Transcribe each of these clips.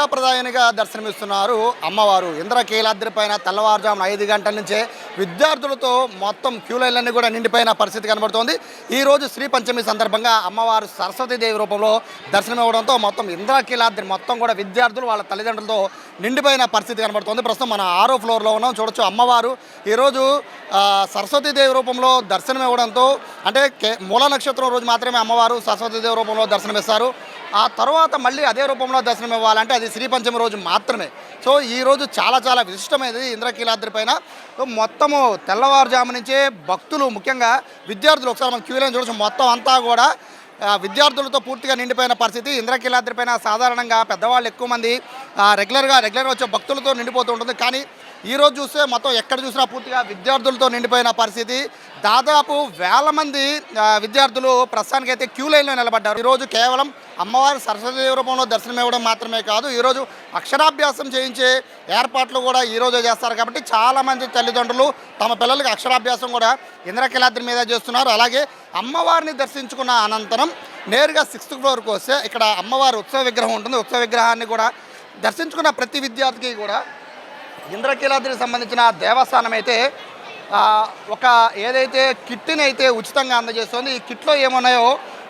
విద్యాప్రదాయనిగా దర్శనమిస్తున్నారు అమ్మవారు. ఇంద్రకీలాద్రి పైన తెల్లవారుజామున ఐదు గంటల నుంచే విద్యార్థులతో మొత్తం క్యూలైన్లన్నీ కూడా నిండిపోయిన పరిస్థితి కనబడుతోంది. ఈరోజు శ్రీ పంచమి సందర్భంగా అమ్మవారు సరస్వతీదేవి రూపంలో దర్శనమివ్వడంతో మొత్తం ఇంద్రకీలాద్రి మొత్తం కూడా విద్యార్థులు వాళ్ళ తల్లిదండ్రులతో నిండిపోయిన పరిస్థితి కనబడుతోంది. ప్రస్తుతం మన ఆరో ఫ్లోర్లో ఉన్నాం. చూడొచ్చు అమ్మవారు ఈరోజు సరస్వతీదేవి రూపంలో దర్శనం ఇవ్వడంతో అంటే మూల నక్షత్రం రోజు మాత్రమే అమ్మవారు సరస్వతీదేవి రూపంలో దర్శనమిస్తారు. ఆ తర్వాత మళ్ళీ అదే రూపంలో దర్శనం ఇవ్వాలంటే అది శ్రీపంచమి రోజు మాత్రమే. సో ఈ రోజు చాలా చాలా విశిష్టమైనది ఇంద్రకీలాద్రి పైన. సో మొత్తము తెల్లవారుజాము నుంచే భక్తులు ముఖ్యంగా విద్యార్థులు ఒకసారి మనం క్యూలైన్ చూడొచ్చు. మొత్తం అంతా కూడా విద్యార్థులతో పూర్తిగా నిండిపోయిన పరిస్థితి. ఇంద్రకీలాద్రి పైన సాధారణంగా పెద్దవాళ్ళు ఎక్కువ మంది ఆ, రెగ్యులర్గా రెగ్యులర్గా వచ్చే భక్తులతో నిండిపోతూ ఉంటుంది. కానీ ఈరోజు చూస్తే మొత్తం ఎక్కడ చూసినా పూర్తిగా విద్యార్థులతో నిండిపోయిన పరిస్థితి. దాదాపు వేల మంది విద్యార్థులు ప్రస్తుతానికి అయితే క్యూ లైన్లో నిలబడ్డారు. ఈరోజు కేవలం అమ్మవారి సరస్వతి రూపంలో దర్శనం ఇవ్వడం మాత్రమే కాదు ఈరోజు అక్షరాభ్యాసం చేయించే ఏర్పాట్లు కూడా ఈరోజు చేస్తారు కాబట్టి చాలామంది తల్లిదండ్రులు తమ పిల్లలకి అక్షరాభ్యాసం కూడా ఇంద్రకీలాద్రి మీద చేస్తున్నారు. అలాగే అమ్మవారిని దర్శించుకున్న అనంతరం నేరుగా సిక్స్త్ ఫ్లోర్కి వస్తే ఇక్కడ అమ్మవారి ఉత్సవ విగ్రహం ఉంటుంది. ఉత్సవ విగ్రహాన్ని కూడా దర్శించుకున్న ప్రతి విద్యార్థికి కూడా ఇంద్రకీలాద్రికి సంబంధించిన దేవస్థానం అయితే ఒక ఏదైతే కిట్ని అయితే ఉచితంగా అందజేస్తుంది ఈ కిట్లో ఏమున్నాయో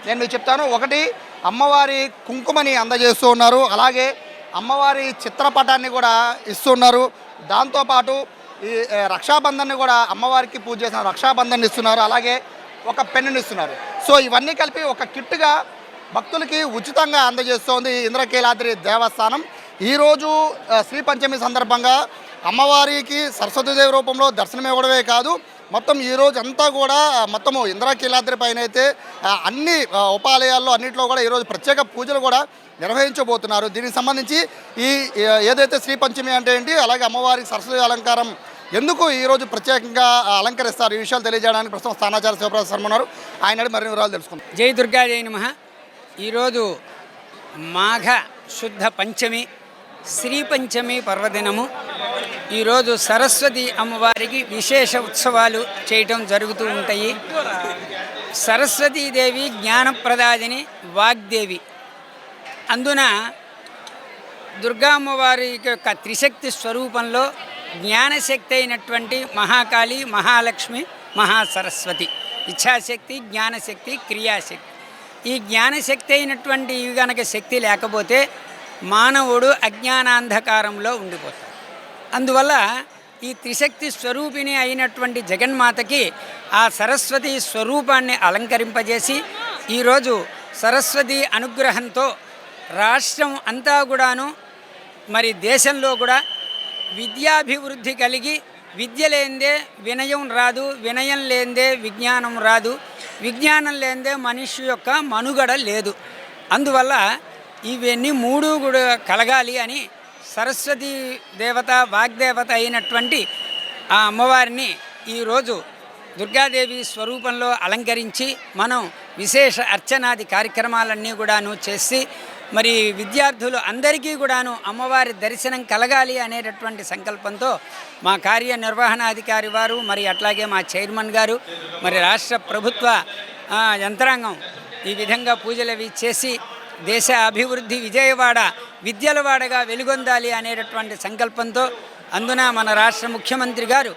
నేను మీకు చెప్తాను. ఒకటి అమ్మవారి కుంకుమని అందజేస్తూ ఉన్నారు. అలాగే అమ్మవారి చిత్రపటాన్ని కూడా ఇస్తున్నారు దాంతోపాటు ఈ రక్షాబంధన్ని కూడా అమ్మవారికి పూజ చేసిన రక్షాబంధన్ ఇస్తున్నారు. అలాగే ఒక పెన్నుని ఇస్తున్నారు. సో ఇవన్నీ కలిపి ఒక కిట్టుగా భక్తులకి ఉచితంగా అందజేస్తోంది ఇంద్రకీలాద్రి దేవస్థానం. ఈరోజు శ్రీ పంచమి సందర్భంగా అమ్మవారికి సరస్వతీదేవి రూపంలో దర్శనం ఇవ్వడమే కాదు మొత్తం ఈరోజు అంతా కూడా మొత్తము ఇంద్రకీలాద్రి పైన అయితే అన్ని ఉపాలయాల్లో అన్నింటిలో కూడా ఈరోజు ప్రత్యేక పూజలు కూడా నిర్వహించబోతున్నారు. దీనికి సంబంధించి ఈ ఏదైతే శ్రీ పంచమి అంటే ఏంటి అలాగే అమ్మవారికి సరస్వతి అలంకారం ఎందుకు ఈరోజు ప్రత్యేకంగా అలంకరిస్తారు? ఈ విషయాలు తెలియజేయడానికి ప్రస్తుతం స్థానాచార్య శివప్రసాద్ శర్మ ఉన్నారు. ఆయన మరిన్ని వివరాలు తెలుసుకుందాం. జై దుర్గా జై నమ. ఈరోజు మాఘ శుద్ధ పంచమి. శ్రీ పంచమి పర్వదినము. ఈరోజు సరస్వతి అమ్మవారికి విశేష ఉత్సవాలు చేయటం జరుగుతూ ఉంటాయి. సరస్వతీదేవి జ్ఞానప్రదాదిని వాగ్దేవి. అందున దుర్గా అమ్మవారి యొక్క త్రిశక్తి స్వరూపంలో జ్ఞానశక్తి అయినటువంటి మహాకాళి మహాలక్ష్మి మహాసరస్వతి. ఇచ్ఛాశక్తి జ్ఞానశక్తి క్రియాశక్తి. ఈ జ్ఞానశక్తి అయినటువంటి ఇవి గనక శక్తి లేకపోతే మానవుడు అజ్ఞానాంధకారంలో ఉండిపోతాడు. అందువల్ల ఈ త్రిశక్తి స్వరూపిణి అయినటువంటి జగన్మాతకి ఆ సరస్వతి స్వరూపాన్ని అలంకరింపజేసి ఈరోజు సరస్వతి అనుగ్రహంతో రాష్ట్రం అంతా కూడాను మరి దేశంలో కూడా విద్యాభివృద్ధి కలిగి విద్య లేనిదే వినయం రాదు వినయం లేనిదే విజ్ఞానం రాదు విజ్ఞానం లేనిదే మనిషి యొక్క మనుగడ లేదు. అందువల్ల ఇవన్నీ మూడు కూడా కలగాలి అని సరస్వతి దేవత వాగ్దేవత అయినటువంటి ఆ అమ్మవారిని ఈరోజు దుర్గాదేవి స్వరూపంలో అలంకరించి మనం విశేష అర్చనాది కార్యక్రమాలన్నీ కూడాను చేసి మరి విద్యార్థులు అందరికీ కూడాను అమ్మవారి దర్శనం కలగాలి అనేటటువంటి సంకల్పంతో మా కార్యనిర్వహణాధికారి వారు మరి అట్లాగే మా చైర్మన్ గారు మరి రాష్ట్ర ప్రభుత్వ యంత్రాంగం ఈ విధంగా పూజలు అవి చేసి దేశ అభివృద్ధి విజయవాడ విద్యలవాడగా వెలుగొందాలి అనేటటువంటి సంకల్పంతో అందున మన రాష్ట్ర ముఖ్యమంత్రి గారు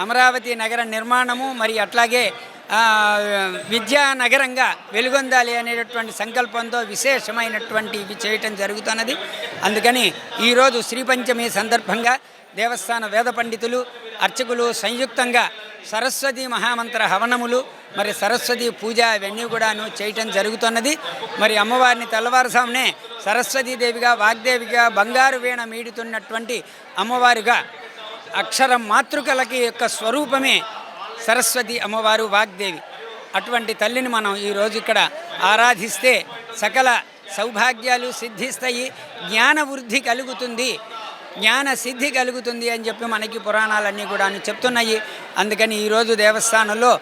అమరావతి నగర నిర్మాణము మరి అట్లాగే విద్యానగరంగా విద్యా నగరంగా వెలుగొందాలి అనేటటువంటి సంకల్పంతో విశేషమైనటువంటి ఇవి చేయటం జరుగుతున్నది. అందుకని ఈరోజు శ్రీపంచమి సందర్భంగా దేవస్థాన వేద పండితులు అర్చకులు సంయుక్తంగా సరస్వతి మహామంత్ర హవనములు మరి సరస్వతి పూజ ఇవన్నీ కూడాను చేయటం జరుగుతున్నది. మరి అమ్మవారిని తెల్లవారుసామునే సరస్వతీదేవిగా వాగ్దేవిగా బంగారు వీణ మీడుతున్నటువంటి అమ్మవారుగా అక్షర మాతృకలకి యొక్క స్వరూపమే సరస్వతి అమ్మవారు వాగ్దేవి. అటువంటి తల్లిని మనం ఈరోజు ఇక్కడ ఆరాధిస్తే సకల సౌభాగ్యాలు సిద్ధిస్తాయి జ్ఞాన వృద్ధి కలుగుతుంది. జ్ఞాన సిద్ధి కలుగుతుంది అని చెప్పి మనకి పురాణాలన్నీ కూడా చెప్తున్నాయి. అందుకని ఈరోజు దేవస్థానంలో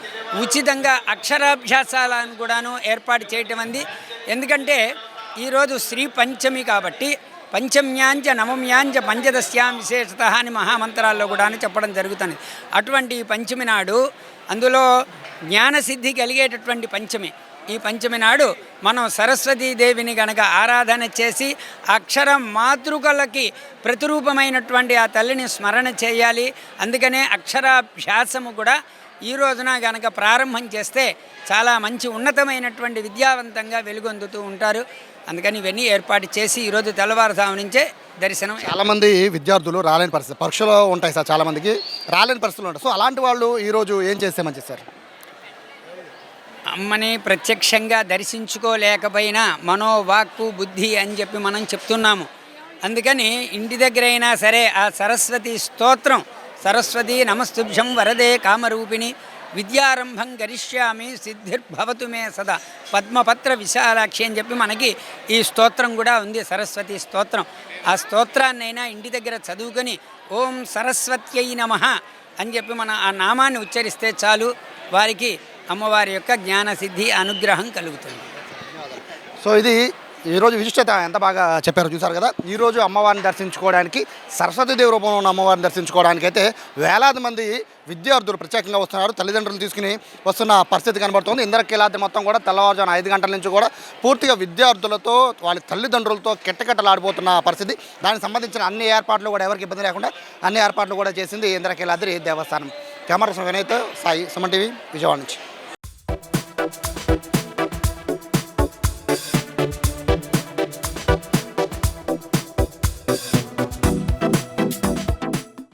ఉచితంగా అక్షరాభ్యాసాలను కూడాను ఏర్పాటు చేయటం అంది. ఎందుకంటే ఈరోజు శ్రీ పంచమి కాబట్టి పంచమ్యాంచ నవమ్యాంచ పంచదశ్యాం విశేషత అని మహామంత్రాల్లో కూడా చెప్పడం జరుగుతుంది. అటువంటి ఈ పంచమి నాడు అందులో జ్ఞానసిద్ధి కలిగేటటువంటి పంచమి ఈ పంచమి నాడు మనం సరస్వతీదేవిని గనక ఆరాధన చేసి అక్షర మాతృకలకి ప్రతిరూపమైనటువంటి ఆ తల్లిని స్మరణ చేయాలి. అందుకనే అక్షరాభ్యాసము కూడా ఈ రోజున గనక ప్రారంభం చేస్తే చాలా మంచి ఉన్నతమైనటువంటి విద్యావంతంగా వెలుగొందుతూ ఉంటారు. అందుకని ఇవన్నీ ఏర్పాటు చేసి ఈరోజు తెల్లవారుజాము నుంచే దర్శనం చాలామంది విద్యార్థులు రాలేని పరిస్థితి పరీక్షలు ఉంటాయి సార్ చాలామందికి రాలేని పరిస్థితులు ఉంటాయి. సో అలాంటి వాళ్ళు ఈరోజు ఏం చేస్తే మంచిది సార్? అమ్మని ప్రత్యక్షంగా దర్శించుకోలేకపోయినా మనోవాక్కు బుద్ధి అని చెప్పి మనం చెప్తున్నాము. అందుకని ఇంటి దగ్గర అయినా సరే ఆ సరస్వతి స్తోత్రం సరస్వతి నమస్తుభ్యం వరదే కామరూపిణి విద్యారంభం గరిష్యామి సిద్ధిర్భవతు మే సదా పద్మపత్ర విశాలాక్షి అని చెప్పి మనకి ఈ స్తోత్రం కూడా ఉంది సరస్వతి స్తోత్రం. ఆ స్తోత్రాన్నైనా ఇంటి దగ్గర చదువుకొని ఓం సరస్వత్యై నమ అని చెప్పి మన ఆ నామాన్ని ఉచ్చరిస్తే చాలు. వారికి అమ్మవారి యొక్క జ్ఞానసిద్ధి అనుగ్రహం కలుగుతుంది. సో ఇది ఈరోజు విశిష్టత ఎంత బాగా చెప్పారో చూసారు కదా? ఈరోజు అమ్మవారిని దర్శించుకోవడానికి సరస్వతీదేవి రూపంలో ఉన్న అమ్మవారిని దర్శించుకోవడానికి అయితే వేలాది మంది విద్యార్థులు ప్రత్యేకంగా వస్తున్నారు. తల్లిదండ్రులు తీసుకుని వస్తున్న పరిస్థితి కనబడుతుంది. ఇంద్రకీలాద్రి మొత్తం కూడా తెల్లవారుజామున ఐదు గంటల నుంచి కూడా పూర్తిగా విద్యార్థులతో వాళ్ళ తల్లిదండ్రులతో కెట్టకెట్టలాడిపోతున్న పరిస్థితి. దానికి సంబంధించిన అన్ని ఏర్పాట్లు కూడా ఎవరికి ఇబ్బంది లేకుండా అన్ని ఏర్పాట్లు కూడా చేసింది ఇంద్రకీలాద్రి దేవస్థానం. కెమెరా వినయ్ సాయి సుమన్ టీవీ విజయవాడ నుంచి.